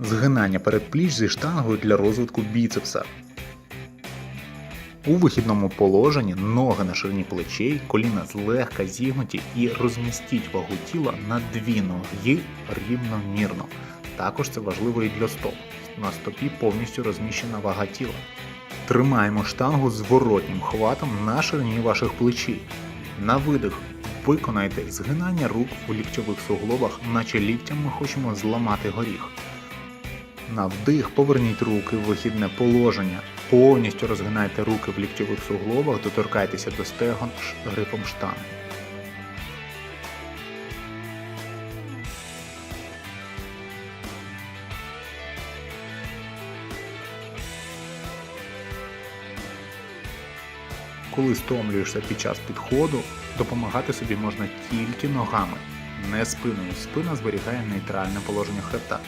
Згинання передпліч зі штангою для розвитку біцепса. У вихідному положенні ноги на ширині плечей, коліна злегка зігнуті і розмістіть вагу тіла на дві ноги рівномірно. Також це важливо і для стоп. На стопі повністю розміщена вага тіла. Тримаємо штангу зворотнім хватом на ширині ваших плечей. На видих виконайте згинання рук у ліктьових суглобах, наче ліктям ми хочемо зламати горіх. На вдих поверніть руки в вихідне положення. Повністю розгинайте руки в ліктьових суглобах, доторкайтеся до стегон грифом штанги. Коли стомлюєшся під час підходу, допомагати собі можна тільки ногами, не спиною. Спина зберігає нейтральне положення хребта.